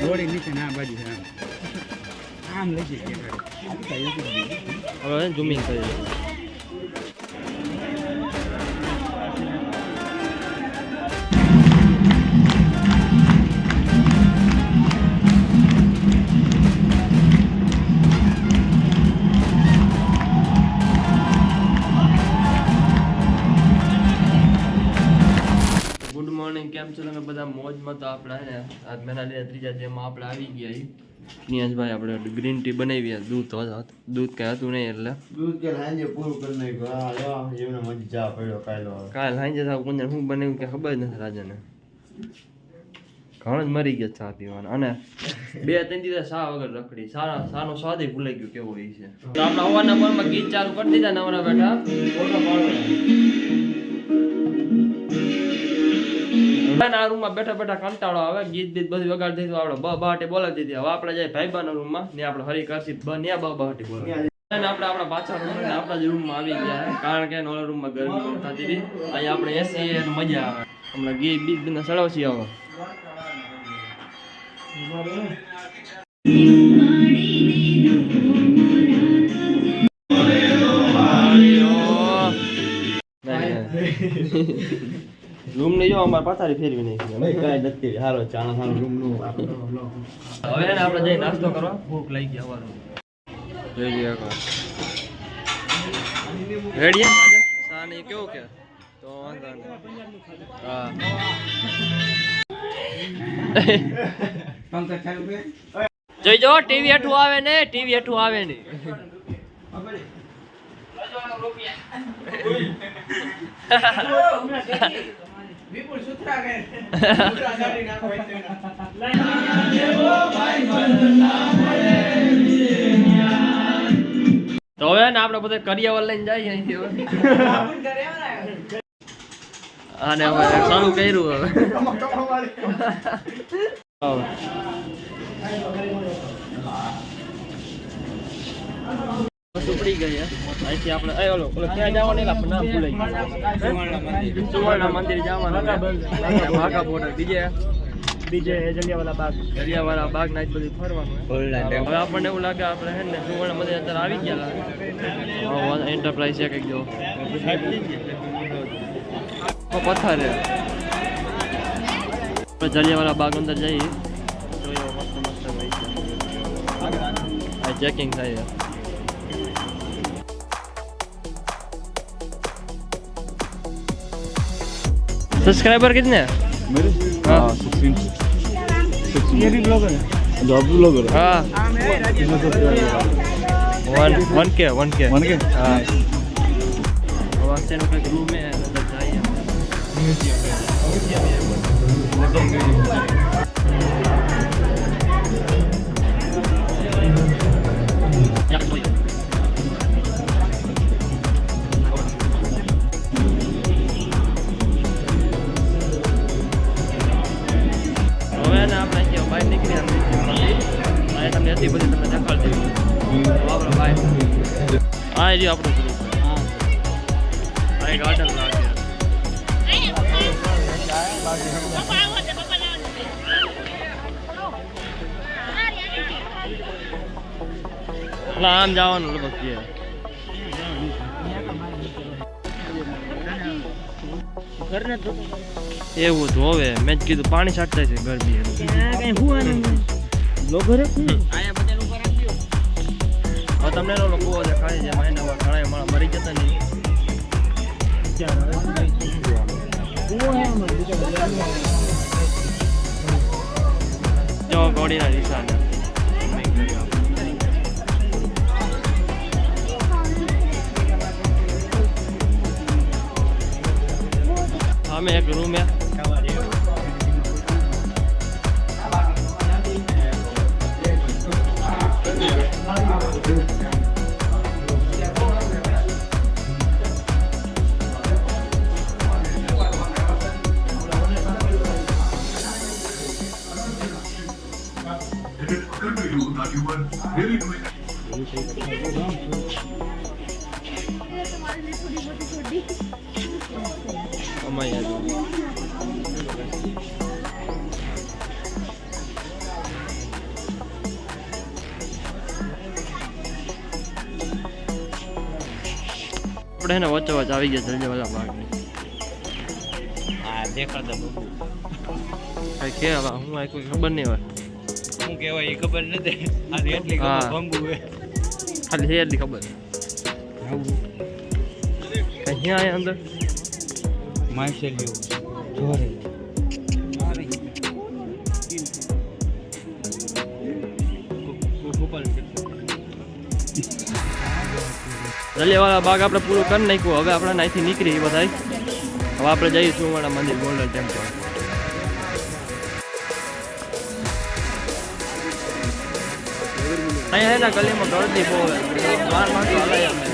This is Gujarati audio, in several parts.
જોડી નીચે ના બાજુ આમ. લઈ જઈએ. હવે ઝૂમિંગ કરી મોજમાં તો આપણે હે ને આજ મેના લીધા ત્રીજા જેમાં આપણે આવી ગયા નિયાજભાઈ આપણે ગ્રીન ટી બનાવી દૂધ હતું દૂધ કાંઈ હતું નહીં એટલે. દૂધ કે સાંજે પૂરું કરી નાખ્યું. એમને મજી ચા પડ્યો કાયલો કાલ સાંજે સાવ કોને શું બનાવ્યું કે ખબર નથી રાજાને. ઘણો જ મરી ગયા ચા પીવાના. અને બે ત્રણ દિવસ સા વગર રખડી. સારા સાનો સ્વાદ ભૂલાઈ ગયો કેવો એ છે. આપણા હવાના પોરમાં ગીત ચાલુ કરી દીધા નવરા બેઠા ફોટો આ રૂમમાં બેઠા બેઠા કંટાળો આવે ગીત બીત બધું વગાડી દઈશું આપણે બ બહાટી બોલાવી દીધી. હવે આપણે જાય ભાઈબાના રૂમમાં ને આપણે હરી કરશી બ ને બ બહાટી બોલાવી. આપણે આપણા પાછા રૂમ આપણા જ રૂમમાં આવી ગયા કારણ કે ઓલા રૂમમાં ગરમી થતી હતી. અહીંયા આપણે એસી મજા આવે. હમણાં ગીત બીત બધા સડાવશી આવો. રૂમ ને જો અમારે પથારી ફેરવી નાખી ભાઈ કાંઈ નથી. હારો ચાણા રૂમનું હવે ને આપણે જઈ નાસ્તો કરવા ભૂખ લાગી ગઈ હવાનું જોઈ લઈએ એકવાર રેડી સાને કેવું કે? તો વાંધો નહીં. હા. પંકજ ચાલુ કે જોઈજો ટીવી હેઠું આવે ને ટીવી હેઠું આવે ને. તો હવે ને આપણે બધા કરિયાવર લઈને જઈએ અહીંથી હવે. અને હવે ચાલુ કર્યું હવે હવે. સુપડી ગઈ અહીંથી આપણે એ ઓલો ઓલો ક્યાં જવાનું એલા પણ નામ ભૂલાઈ ગયું. સુવર્ણ મંદિર જવાનું ભાગા બોર્ડર બીજે? બીજે જલિયાવાલા બાગ. દરિયાવાળા બાગ ના બધું ફરવાનું. હવે આપણને એવું લાગે આપણે હે ને સુવર્ણ મંદિર અત્યારે આવી ગયા એન્ટરપ્રાઇઝ છે કંઈક જો. પથ્થર છે જલિયાવાળા બાગ અંદર જઈએ. મસ્ત મસ્ત ચેકિંગ થાય. सब्सक्राइबर कितने हैं? हाँ। ये भी ब्लॉगर है। हाँ। One one K one K one K? हाँ? रूम में है। હા એ રહ્યું આપણું ગ્રુપ આ એક ગાર્ડન લાગે એટલે આમ જવાનું લગભગ છે એવું તો હવે મેં જ કીધું પાણી છાંટતા છે ગરમી એનું હવે તમને એનો કૂવો દેખાય છે મહિનામાં ઘણા મારા મરી જતા નહીં. જો, ગોળીના નિશાન અમે એક રૂમ હે you would really આપણે એને વચ્ચે વચ્ચે આવી ગયા જલ્દી વાલા ભાગની હા દેખાતા બધું કઈ કે હવે હું આ કોઈ ખબર નહીં હોય કહેવાય એ ખબર નથી. આ એટલી ખબર ભંગુ હે ખાલી એટલી ખબર. અહીંયા આયા અંદર? માર્શલિયો જોરે. રલિયાવાળા બાગ આપણે પૂરું કરી નાખ્યું. હવે આપણે અહીંથી નીકળી બધા હવે આપણે જઈશું અમારા મંદિર ગોલ્ડન ટેમ્પલ અહીંયા એના ગલીમાં ગળદી બહુ બાર માણસો હલાય અમે.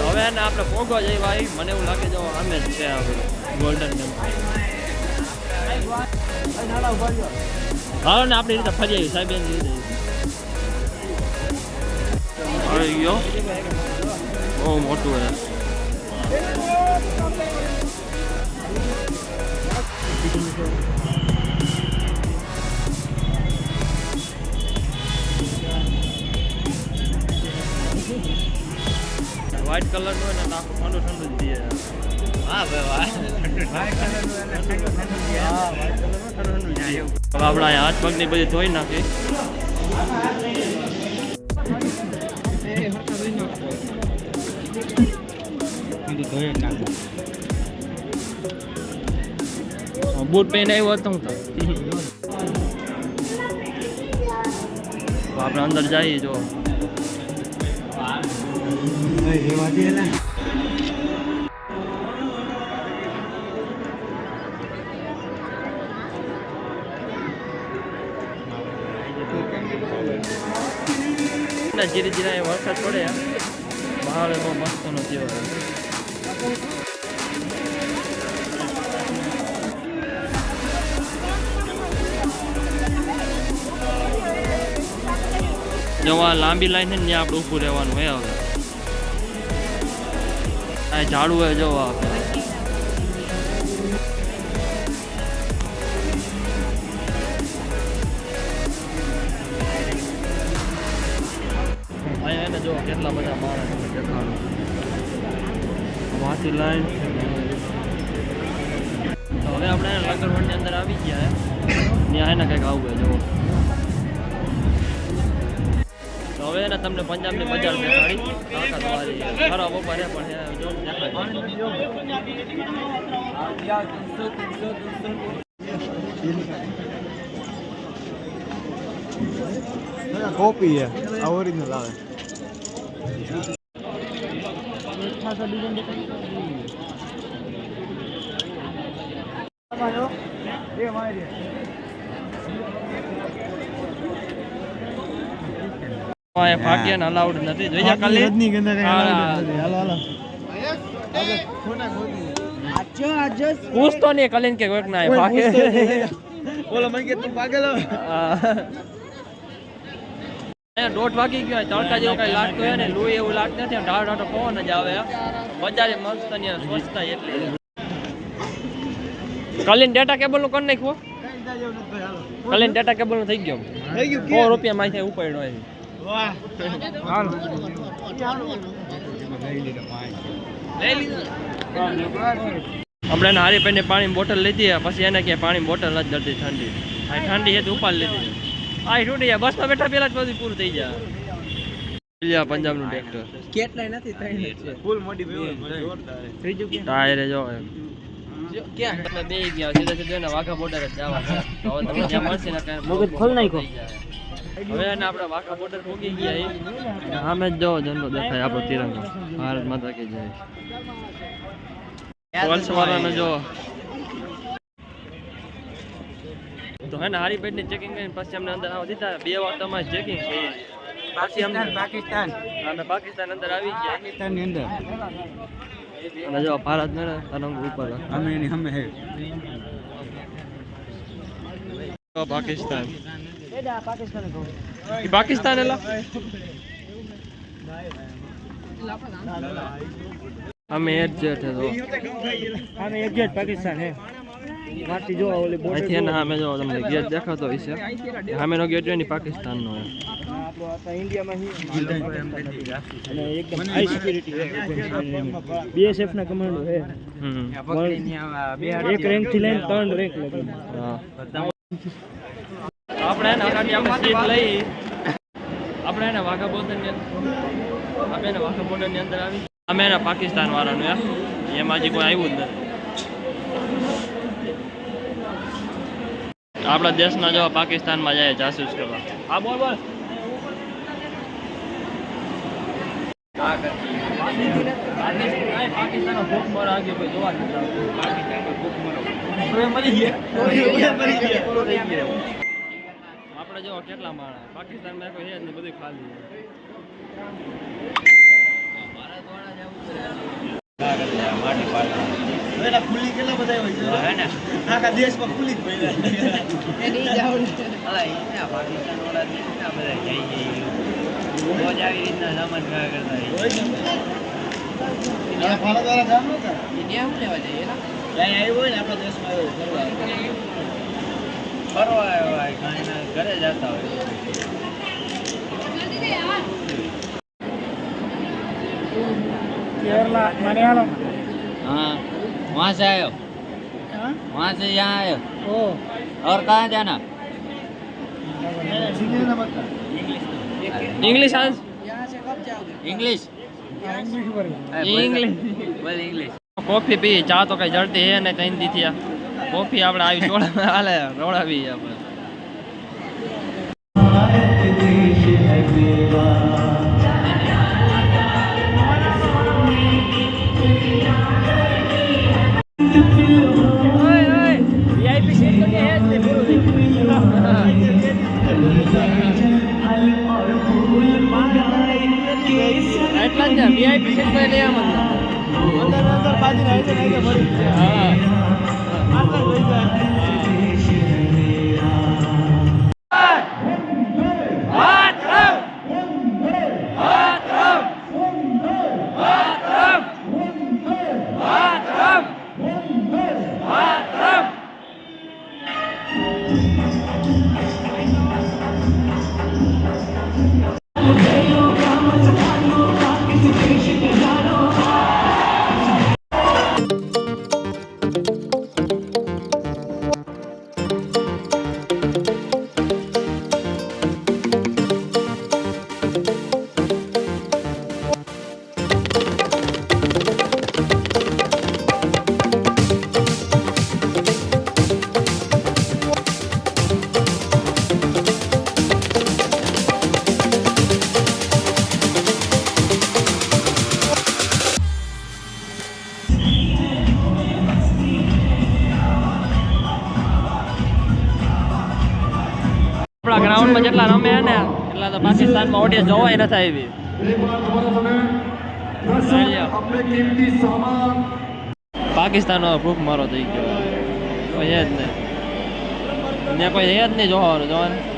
હવે એને આપણે પોગવા જઈ ભાઈ. મને એવું લાગે જો અમે જ છે આપણે ગોલ્ડન ટેમ્પલ હાલો ને આપણી રીતે ફરી આવી સાહેબ એની રીતે મોટું હે. વ્હાઈટ કલરનું હોય ને નાખું, ઠંડુ ઠંડુ જ દે હા, ભાઈ હવે આપણે હાથ પગની બધી ધોઈ નાખી. બૂટ પહેરીને આવ્યો હતો હું તો. તો આપણે અંદર જઈએ જો ના, જીરે જીરા વરસાદ પડે બહાર બહુ મસ્ત નથી થયો જો આ લાંબી લાઈન છે ને, ત્યાં આપણે ઊભું રહેવાનું હોય હવે. આ ઝાડુ હોય જો આપણે અહીંયા એને જો કેટલા બધા માણસ વાંચી લાઈન. તો હવે આપણે લગનવડની અંદર આવી ગયા ત્યાં એને કંઈક આવું હોય હવે એને તમને પંજાબની બજાર દેખાડી. ખરા બપોરે પણ જો દેખાય. કોપી છે આ ઓરિજિનલ આવે. અહીંયા ભાગ્યને અલાઉડ નથી. જોઈ જા કાલે પૂછ તો નહીં કલીન કે કોઈક ના ભાગે. બોલો મને કે તું પાગલ દોઢ વાગી ગયો તડકા જેવું કઈ લાગતું હોય ને લોહી એવું લાગતું નથી. ઢાળ ઢાળો પવન જ આવે. બજારે મસ્ત ને સ્વચ્છતા એટલે. કલીન ડેટા કેબલનું કરી નાખ્યું કલીન ડેટા કેબલનું થઈ ગયો. થઈ ગયું સો રૂપિયા માં ઉપાડ્યો આપણે ના હારી પીને પાણી બોટલ લીધી પછી એને કે પાણી બોટલ જ દર્દી ઠંડી. આ ઠંડી છે તો ઉપાડ લીધી આ છૂટી બસ બસમાં બેઠા પેલા જ બધું પૂરું થઈ જાય પંજાબનું ટ્રેક્ટર. કેટલાય નથી ત્રણ ફૂલ મોટી થઈ ટાયરે જો એમ. ક્યાં? બે ગયા સીધા સીધા વાઘા બોર્ડર જ જવા. તો હવે તમને જ્યાં મળશે ને કાંઈ મગજ ખોલ નાખ્યો. થઈ. હવે અને આપણે વાઘા બોર્ડર પહોંચી ગયા એ. સામે જ જો જંડો દેખાય આપણો તિરંગો. ભારત માતા કે જય. પોલીસ જો તો હે ને હારી પેટની ચેકિંગ કરીને પછી અમને અંદર આવવા દીધા. બે વાર તમારે ચેકિંગ છે. પછી અમને પાકિસ્તાન અમે પાકિસ્તાન અંદર આવી ગયા. પાકિસ્તાનની અંદર. અને જો ભારત ને તરંગ ઉપર. અમે એની અમે હે. તો પાકિસ્તાન ઈ પાકિસ્તાન એલા અમે એક જેટ હે તો અમે એક્ઝેક્ટ પાકિસ્તાન હે માટી જો ઓલી border અહીંથી એના સામે જો તમને ગેટ દેખાતો હોય છે સામેનો ગેટ હોય ને ઈ પાકિસ્તાનનો હોય આપણો આ તો ઇન્ડિયામાં હી અને એકદમ હાઈ સિક્યુરિટી બીએસએફ ના કમાન્ડો છે હમ એક રેન્કથી લઈને ત્રણ રેન્ક લગી હા. આપણે એને અગાડી આપણે સીટ લઈ આપણે એને વાઘા બોર્ડરની આપણે એને વાઘા બોર્ડરની અંદર આવી. અમે એને પાકિસ્તાન વાળાનું યાર એમાં હજી કોઈ આવ્યું જ નથી. આપણા દેશના જેવા પાકિસ્તાનમાં જાય, જાસૂસ કરવા. હા, બોલ બોલ. પાકિસ્તાન ભૂખ મરો આગળ કોઈ જોવા આપણે જો કેટલા માણસ? પાકિસ્તાનમાં કોઈ છે જ બધું ખાલી છે. ફૂલી કેટલા બધા હોય છે? આખા દેશમાં ફૂલી જ પડ્યા આ ફાળાવાળા ગામ નહોતા? ક્યાંય આવ્યો હોય ને આપણા દેશમાં આવ્યો ફરવા. ઘરે જતા હોય કેરલા મલયાલમ हाँ वहाँ से आए हो वहाँ से यहाँ आए हो ઓ और कहाँ जाना સિંગલીના મતલબ. ઇંગ્લિશ આન્સ इंग्लिश ઇંગ્લિશ પર इंग्लिश बोल इंग्लिश કોફી પી, ચા તો કઈ જડતી હે ને ત્રણ દી થયા. કોફી આપણે આવી ચોળા હાલે રોડાવી આપણે. એટલા જ વીઆઈપી સીટ પર લઈ આવો. અંદર અંદર બાજીને હાથે હાથે ભરી દે. હા અંદર લઈ જાય. પાકિસ્તાનમાં ઓડિયન્સ જોવાય નથી આવી પાકિસ્તાનનો ભૂખ મારો થઈ ગયો. કોઈ જ નહીં. ને કોઈ છે જ નહીં જોવાનું જોવાનું.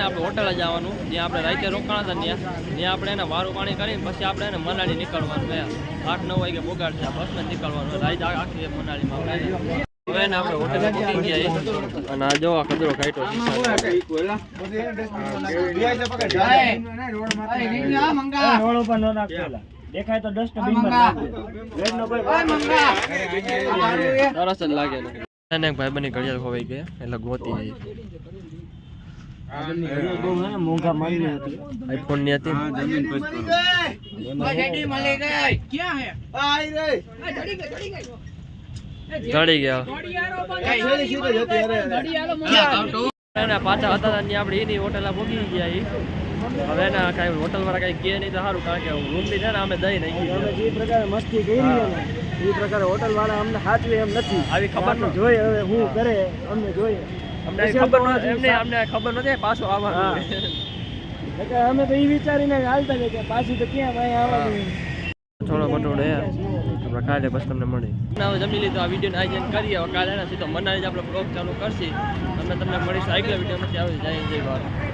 ને આપણે હોટલે જવાનું, જ્યાં આપણે રાતે રોકાણા હતા ત્યાં ત્યાં આપણે એને વારું પાણી કરીને પછી આપણે એને મનાળી નીકળવાનું આઠ નવ વાગે બોગાડ છે બસમાં નીકળવાનું રાત આખી મનાળીમાં આપણે. સરસ જ લાગે ભાઈ બની ઘડિયાળ ખોવાઈ ગયા એટલે ગોતી ને આઈફોનની હતી ચડી ગયા પાછા હતા ત્યાં એની હોટેલ ભોગી ગયા ઈ. હવે ના કાંઈ હોટલ વાળા કાંઈ કહે નહીં તો સારું કારણ કે રૂમ બી છે ને અમે દઈ નાખી જે પ્રકારે મસ્તી કરી એ પ્રકારે હોટલ વાળા અમને સાચવે એમ નથી આવી ખબર જોઈએ હવે હું કરે અમને જોઈએ અમને ખબર એમને અમને ખબર નહોતી પાછું આવવાનું એટલે અમે તો એ વિચારીને હાલતા કે પાછી તો ક્યાં ભાઈ આવવાનું થોડો બટોડે આપણે કાલે બસ તમને મળી. હવે જમી લીધું આ વીડિયો આયોજન કરીએ. હવે કાલે સીધો મનાલી જ આપણે બ્લોગ ચાલુ કરશી. અમે તમને મળીશું. આગલા વીડિયો નથી આવી જાય જય ભારત.